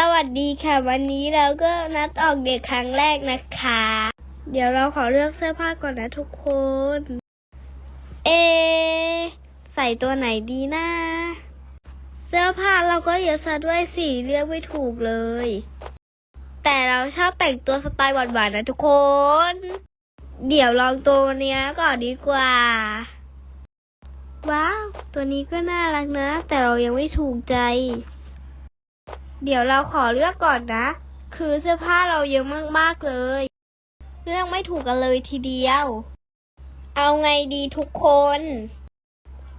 สวัสดีค่ะ วันนี้เราก็นัดออกเด็กครั้งแรกนะคะ เดี๋ยวเราขอเลือกเสื้อผ้าก่อนนะทุกคน เอ ใส่ตัวไหนดีนะ เสื้อผ้าเราก็เยอะซะด้วยสิเลือกไม่ถูกเลย แต่เราชอบแต่งตัวสไตล์หวานๆนะทุกคน เดี๋ยวลองตัวเนี้ยก่อนดีกว่า ว้าว ตัวนี้ก็น่ารักนะ แต่เรายังไม่ถูกใจ เดี๋ยวเราขอเลือกก่อนนะ คือเสื้อผ้าเราเยอะมากๆเลย เลือกไม่ถูกกันเลยทีเดียว เอาไงดีทุกคน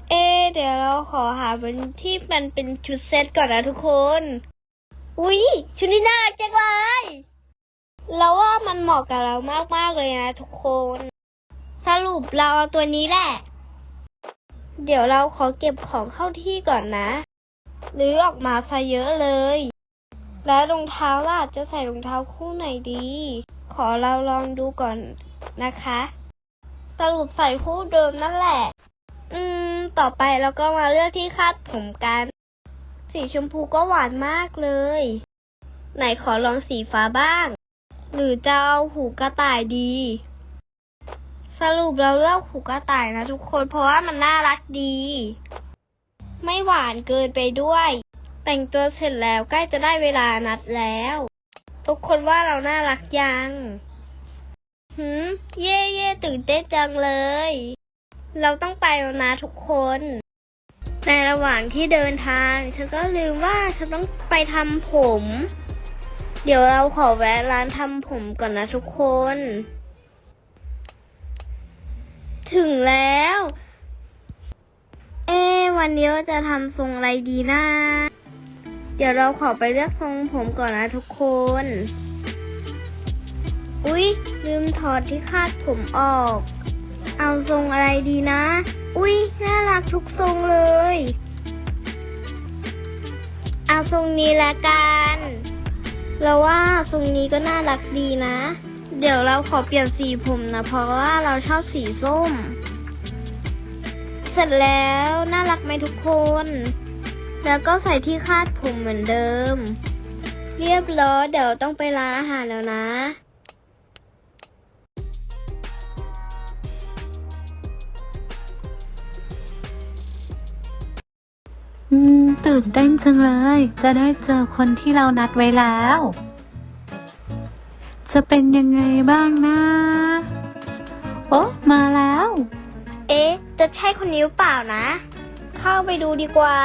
เอเดี๋ยวเราขอหาเป็นที่มันเป็นชุดเซตก่อนนะทุกคน อุ๊ย ชุดนี้น่ารักจังเลยเราว่ามันเหมาะกับเรามากๆเลยนะทุกคน สรุปเราเอาตัวนี้แหละ เดี๋ยวเราขอเก็บของเข้าที่ก่อนนะ หรือออกมาซะเยอะเลย แล้วรองเท้าล่ะจะใส่รองเท้าคู่ไหนดี ขอเราลองดูก่อนนะคะสรุปใส่คู่เดิมนั่นแหละ อืม ต่อไปเราก็มาเลือกที่คาดผมกัน สีชมพูก็หวานมากเลย ไหนขอลองสีฟ้าบ้าง หรือจะเอาหูกระต่ายดี สรุปเราเลือกหูกระต่ายนะทุกคน เพราะว่ามันน่ารักดี ไม่หวานเกินไปด้วย แต่งตัวเสร็จแล้วใกล้จะได้เวลานัดแล้ว ทุกคนว่าเราน่ารักยังหืมเย่เย่ตื่นเต้นจังเลย เราต้องไปแล้วนะทุกคน ในระหว่างที่เดินทางฉันก็ลืมว่าฉันต้องไปทำผม เดี๋ยวเราขอแวะร้านทำผมก่อนนะทุกคน ถึงแล้ว วันนี้เราจะทำทรงอะไรดีนะ เดี๋ยวเราขอไปเลือกทรงผมก่อนนะทุกคน อุ๊ย ลืมถอดที่คาดผมออก เอาทรงอะไรดีนะ อุ๊ย น่ารักทุกทรงเลย เอาทรงนี้ละกัน เราว่าทรงนี้ก็น่ารักดีนะ เดี๋ยวเราขอเปลี่ยนสีผมนะ เพราะว่าเราชอบสีส้ม สร็จแล้ว น่ารักไหมทุกคน แล้วก็ใส่ที่คาดผมเหมือนเดิม เรียบร้อยเดี๋ยวต้องไปร้านอาหารแล้วนะอืม ตื่นเต้นจังเลย จะได้เจอคนที่เรานัดไว้แล้ว จะเป็นยังไงบ้างนะ โอ้มาแล้ว เอ๊ะ จะใช่คนนี้หรือเปล่านะ เข้าไปดูดีกว่า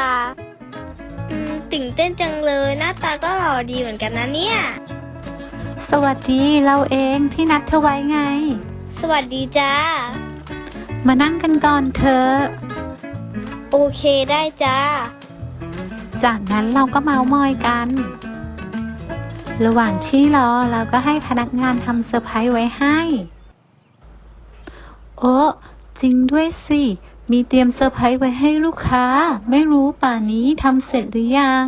อืมตื่นเต้นจังเลย หน้าตาก็หล่อดีเหมือนกันนะเนี่ย สวัสดีเราเองที่นัดเธอไว้ไง สวัสดีจ้า มานั่งกันก่อนเธอะโอเคได้จ้า จากนั้นเราก็เมาส์มอยกัน ระหว่างที่รอเราก็ให้พนักงานทำเซอร์ไพรส์ไว้ให้ โอ้ จริงด้วยสิ มีเตรียมเซอร์ไพรส์ไว้ให้ลูกค้า ไม่รู้ป่านนี้ทำเสร็จหรือยัง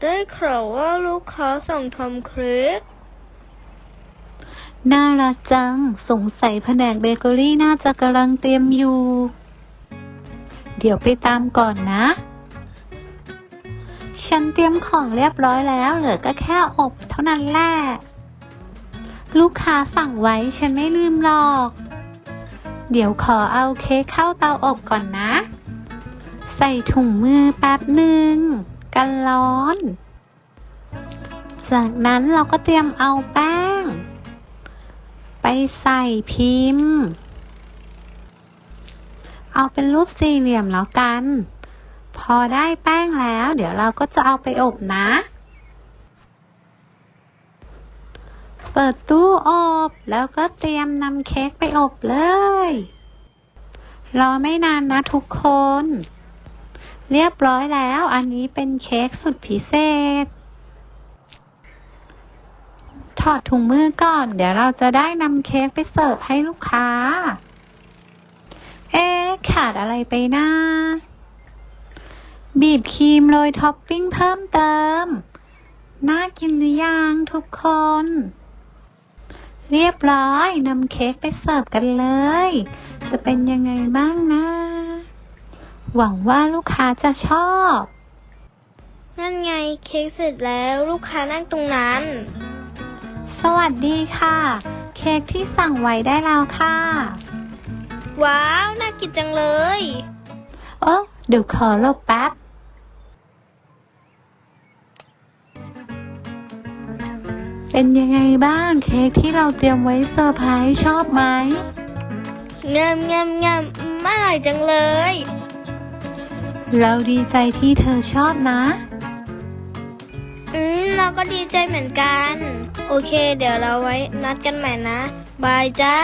ได้ข่าวว่าลูกค้าสั่งทำเค้กน่ารักจัง สงสัยแผนกเบเกอรี่น่าจะกำลังเตรียมอยู่ เดี๋ยวไปตามก่อนนะ ฉันเตรียมของเรียบร้อยแล้ว เหลือก็แค่อบเท่านั้นแหละ ลูกค้าสั่งไว้ฉันไม่ลืมหรอก เดี๋ยวขอเอาเค้กเข้าเตาอบก่อนนะ ใส่ถุงมือแป๊บหนึ่งกันร้อน จากนั้นเราก็เตรียมเอาแป้ง ไปใส่พิมพ์ เอาเป็นรูปสี่เหลี่ยมแล้วกัน พอได้แป้งแล้ว เดี๋ยวเราก็จะเอาไปอบนะ เปิดตู้อบ แล้วก็เตรียมนำเค้กไปอบเลย รอไม่นานนะทุกคน เรียบร้อยแล้ว อันนี้เป็นเค้กสุดพิเศษ ถอดถุงมือก่อน เดี๋ยวเราจะได้นำเค้กไปเสิร์ฟให้ลูกค้า เอ๊ะขาดอะไรไปนะบีบครีมโรยท็อปปิ้งเพิ่มเติม น่ากินหรือยังทุกคน เรียบร้อยนำเค้กไปเสิร์ฟกันเลย จะเป็นยังไงบ้างนะ หวังว่าลูกค้าจะชอบ นั่นไงเค้กเสร็จแล้วลูกค้านั่งตรงนั้น สวัสดีค่ะ เค้กที่สั่งไว้ได้แล้วค่ะ ว้าว น่ากินจังเลยโอ้เดี๋ยวขอหลบแป๊บ เป็นยังไงบ้างเค้กที่เราเตรียมไว้เซอร์ไพรส์ชอบไหมงามงามงามอืมอร่อยจังเลย เราดีใจที่เธอชอบนะ อืม เราก็ดีใจเหมือนกัน โอเค เดี๋ยวเราไว้นัดกันใหม่นะ บายจ้า